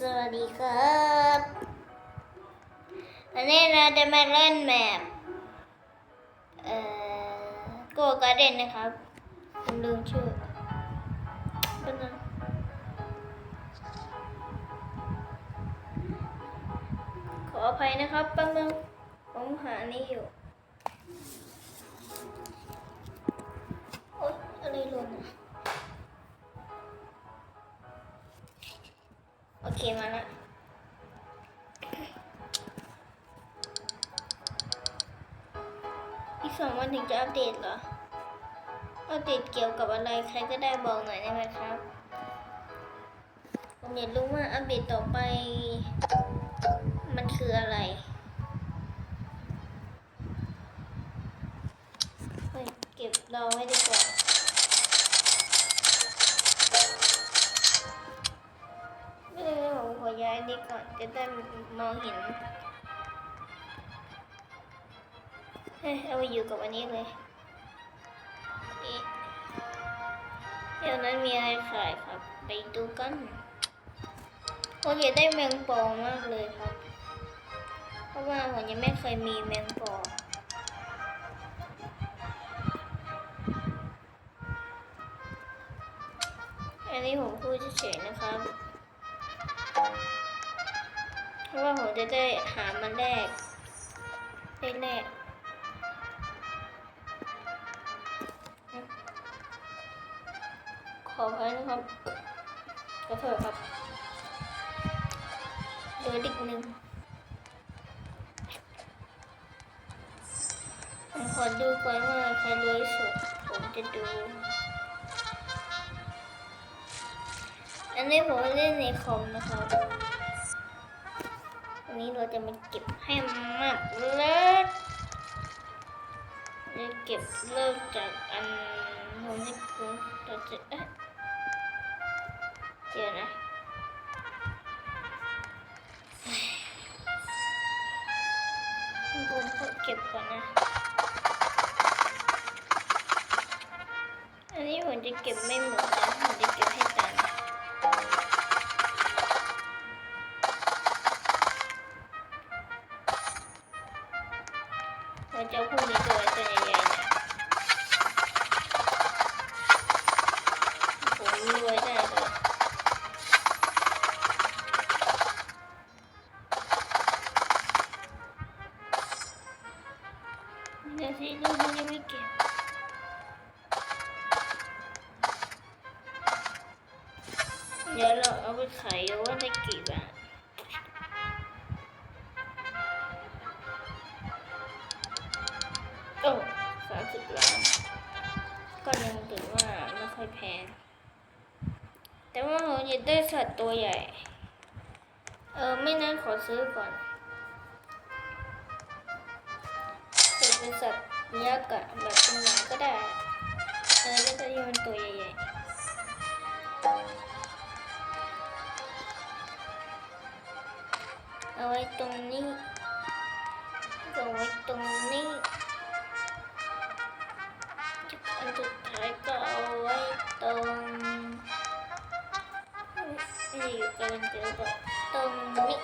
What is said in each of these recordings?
สวัสดีครับวันนี้เราจะมาเล่นแมปเอ่อโกการเดนนะครับผมลืมชื่อแป๊บนึงขออภัยนะครับแป๊บนึงผมหานี่อยู่ เคมาล้วอีกสองวันถึงจะอัปเดตเหรอ อัปเดตเกี่ยวกับอะไรใครก็ได้บอกหน่อยได้ไหมครับ ผมอยากรู้ว่าอัปเดตต่อไป มันคืออะไรเก็บราไว้ดีกว่า จะได้มองเห็นเฮ้ยเอาไปอยู่กับอันนี้เลยเดี๋ยวนั้นมีอะไรขายครับ ไปดูกันผมอยากได้แมงปอมากเลยครับ เพราะว่าผมยังไม่เคยมีแมงปออันนี้ผมพูดเฉยๆนะครับ ราะว่าผมจะได้หามันแรกได้แรกขออภัยนะครับขอโทษครับเหลือดิกหนึ่งผมขอดูก่อนว่าใครรวยสุด ผมจะดู อันนี้ผมเล่นในคอมนะครับ นนี้เราจะมาเก็บให้มากเลยจะเก็บเริ่มจากอันผมจะผมเราจะเอ๊ะเดี๋ยวนะผมเก็บก่อนนะ อันนี้ผมจะเก็บไม่หมดนะ ว่าได้กี่บาทโอ้สามสิบล้านก็ยังถือว่าไม่ค่อยแพงแต่ว่าผมอยากได้สัตว์ตัวใหญ่ เออ ไม่นั้นขอซื้อก่อนเกิดเป็นสัตว์ยักษ์อะแบบเป็นหมาก็ได้ เออแล้วก็ที่มันตัวใหญ่ๆ เอาไว้ตรงนี้เอาไว้ตรงนี้อันสุดท้ายก็เอาไว้ตรงนี่อยู่กำลังจะบอกตรงนี้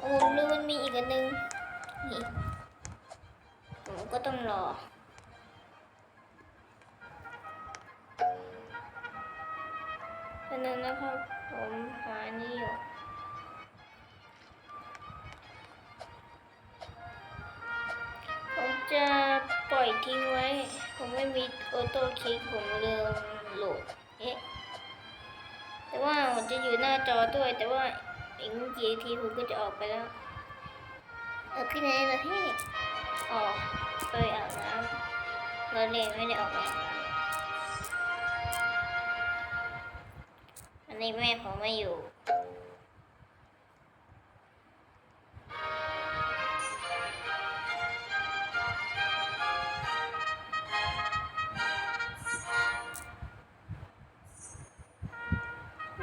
โอ้ลืมมันมีอีกอันหนึ่งนี่ผมก็ต้องรอพนั้นนะครับผมหานี่อยู่ จะปล่อยทิ้งไว้ ผมไม่มีออโต้คลิกผมลืมโหลดเอ๊ะแต่ว่าผมจะอยู่หน้าจอด้วย แต่ว่าอีกไม่กี่ทีผมก็จะออกไปแล้วเออขึ้นไหนนะพี่ออกไปอาบน้ำเราเล่นไม่ได้ออกไปอาบน้ำอันนี้แม่ผมไม่อยู่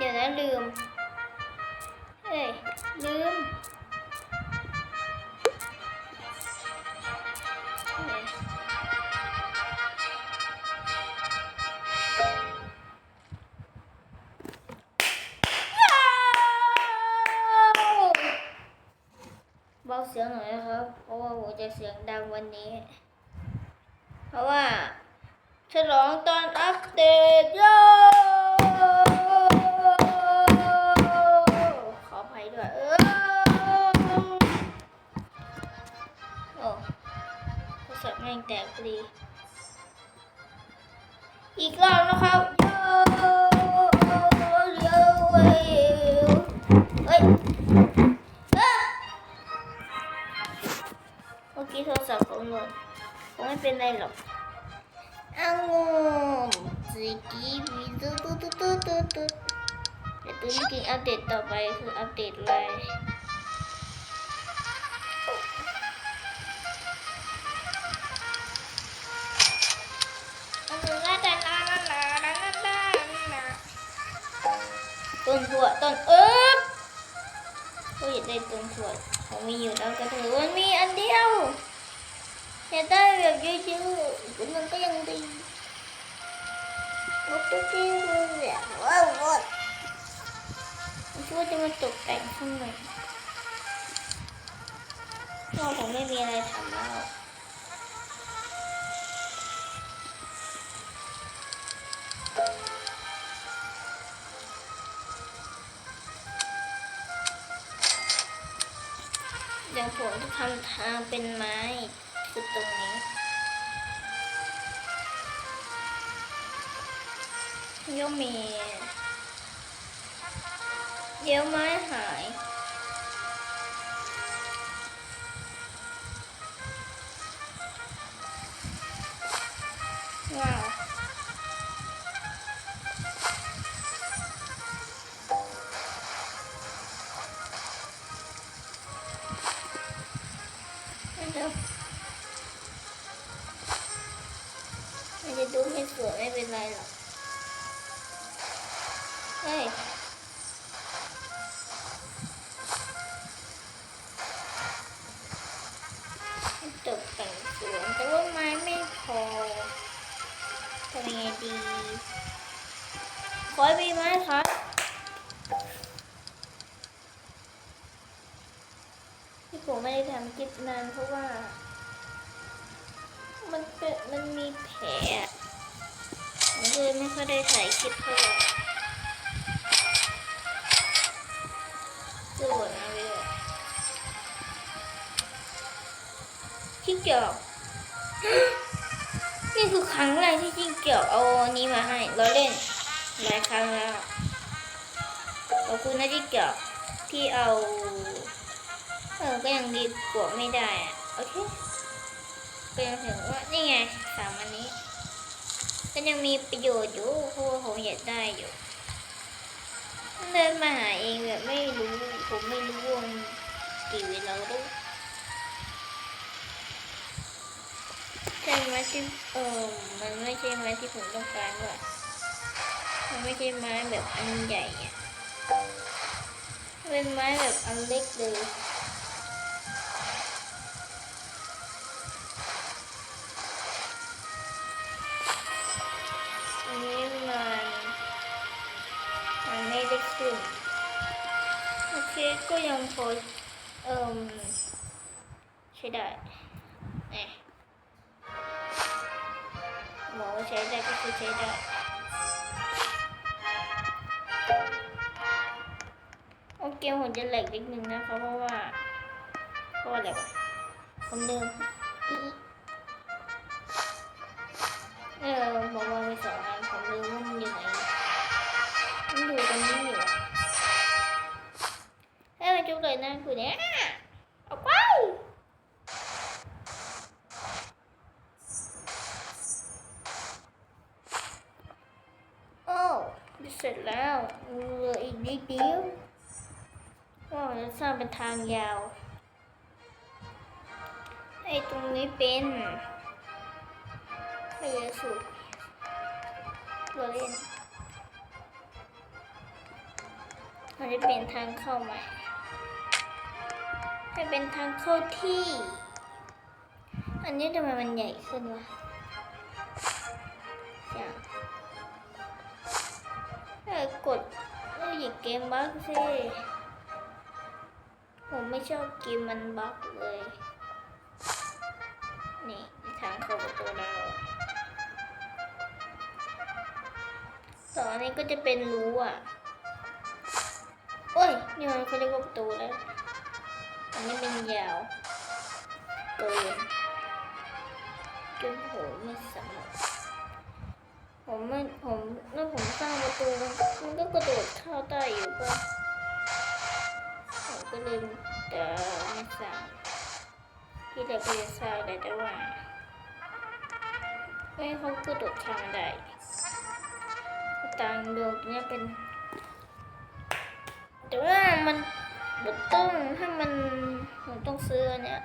เดี๋ยวนะลืมเฮ้ย ลืมเบาเสียงหน่อยนะครับ เพราะว่าผมจะเสียงดังวันนี้ เพราะว่าฉลองตอนอัปเดตโย ม่งแตกพอดี อีกรอบนะครับโยโยเว้ยเฮ้ยอะเมื่อกี้โทรศัพท์ผมหล่นผมไม่เป็นไรหรอกอ้าวสิกีบีตุ๊ดตุ๊ดตุ๊ดตุ๊ดตุ๊ดตุ๊ดแต่ตัวนี้กินอัปเดตต่อไปคืออัปเดตอะไร ต้นถั่วต้นเอิบก็อยากได้ต้นถั่วผมมีอยู่แล้วก็ถือว่ามีอันเดียวอยากได้แบบเยอะๆมันก็ยังดีรถตุ๊กตี้เลยแบบว้าวว้าวมันช่วยจะมาตกแต่งข้างในเพราะผมไม่มีอะไรทำแล้ว ทำทางเป็นไม้คือตรงนี้เดี๋ยวมีเดี๋ยวไม้หาย ว้าว เดี๋ยวมันจะดูไม่สวยไม่เป็นไรหรอก เฮ้ย ไม่ได้ทำคลิปนานเพราะว่า มันเป็นมันมีแผลผมเลยไม่ค่อยได้ถ่ายคลิปเท่าไหร่ตัวนะเว้ยจิ้งจอกนี่คือครั้งแรกที่จิ้งจอกเอาอันนี้มาให้ เราเล่นหลายครั้งแล้วขอบคุณนะจิ้งจอกที่เอา เออก็ยังดีกว่าไม่ได้อะโอเคก็ยังถือว่านี่ไงสามอันนี้ก็ยังมีประโยชน์อยู่เพราะว่าผมอยากได้อยู่เดินมาหาเองแบบไม่รู้ผมไม่รู้ว่ามันกี่เวลาด้วยใช่ไหมที่เออมันไม่ใช่ไม้ที่ผมต้องการว่ะมันไม่ใช่ไม้แบบอันใหญ่อะเป็นไม้แบบอันเล็กเลย เคก็ยังพอเอ่มใช้ได้เอ๊ะบอกว่าใช้ได้ก็คือใช้ได้โอเคผมจะแหลกนิดนึงนะคะเพราะว่าเพราะว่าอะไรวะผมลืมเออบอกว่ามีสองอันผมลืมว่ามันอยู่ไหนมันอยู่ตรงนี้อยู่ เลยนะคุณเนี่ยเอาไปโอ้เสร็จแล้วเหลืออีกนิดเดียวก็จะสร้างเป็นทางยาวไอ้ตรงนี้เป็นพยาสุตัวเล่นมันจะเป็นทางเข้าใหม่ ให้เป็นทางเข้าที่ อันนี้ทำไมมันใหญ่ขึ้นวะอย่างเออกดเออหยิบเกมบักสิผมไม่ชอบเกินมันบักเลย นี่ทางเข้าประตูเราต่ออันนี้ก็จะเป็นรูอะ โอ้ยนี่มันเขาเรียกว่าประตูแล้ว อันนี้เป็นยาวเกินจนโหไม่สำเร็จผมไม่ผมเมื่อผมสร้างประตูมันก็มันก็กระโดดเข้าได้อยู่ป่ะผมก็เลยแต่ไม่สร้างที่เราก็จะสร้างได้แต่ว่าไม่เขากระโดดข้ามได้ต่างดวงเนี้ยเป็นแต่ว่ามัน บดต้องถ้ามันผมต้องซื้อเนี่ย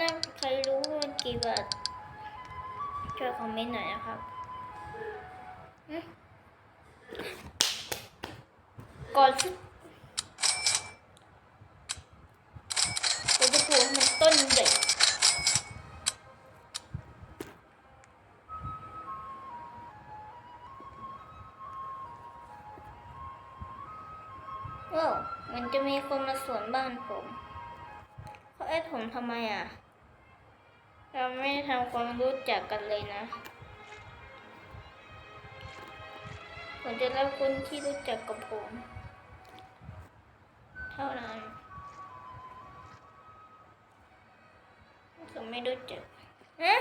น่าใครรู้ว่ามันกี่บาทช่วยคอมเมนต์หน่อยนะครับก่อน บ้านผมเขาแอดผมทำไมอะ เราไม่ทำความรู้จักกันเลยนะ ผมจะรับคนที่รู้จักกับผม เท่านั้นผมไม่รู้จักฮะ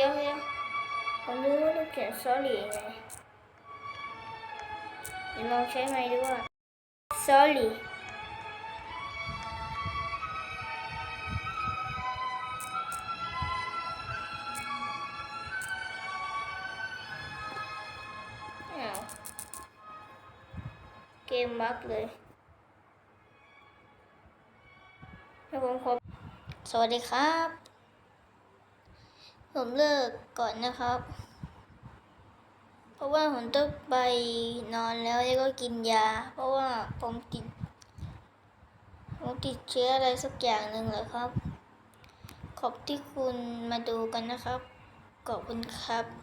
ดี๋ยวเดี๋ยวผมรู้ว่าต้องเขียน sorry ยังไงเดี๋ยวลองใช้ไหมดูว่า sorry อ้าวเกมบักเลยให้ผมขอสวัสดีครับ ผมเลิกก่อนนะครับ เพราะว่าผมต้องไปนอนแล้วแล้วก็กินยา เพราะว่าผมติดผมติดเชื้ออะไรสักอย่างหนึ่งเหรอครับ ขอบที่คุณมาดูกันนะครับ ขอบคุณครับ